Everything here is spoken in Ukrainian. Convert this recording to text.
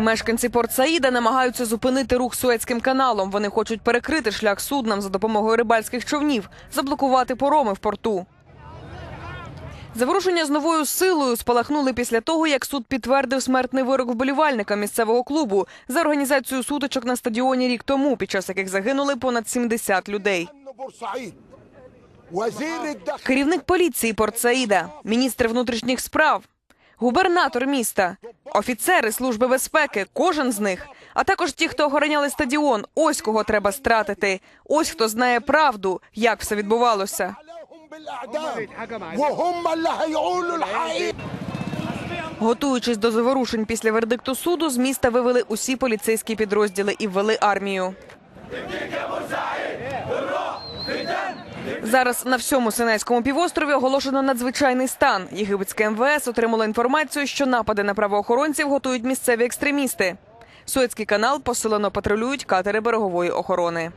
Мешканці Порт Саїда намагаються зупинити рух Суецьким каналом. Вони хочуть перекрити шлях суднам за допомогою рибальських човнів, заблокувати пороми в порту. Заворушення з новою силою спалахнули після того, як суд підтвердив смертний вирок вболівальника місцевого клубу за організацію сутичок на стадіоні рік тому, під час яких загинули понад 70 людей. Керівник поліції Порт Саїда, міністр внутрішніх справ, губернатор міста офіцери служби безпеки, кожен з них, а також ті, хто охороняли стадіон. Ось кого треба стратити. Ось хто знає правду, як все відбувалося. Готуючись до заворушень після вердикту суду, з міста вивели усі поліцейські підрозділи і ввели армію. Зараз на всьому Синайському півострові оголошено надзвичайний стан. Єгипетське МВС отримало інформацію, що напади на правоохоронців готують місцеві екстремісти. Суецький канал посилено патрулюють катери берегової охорони.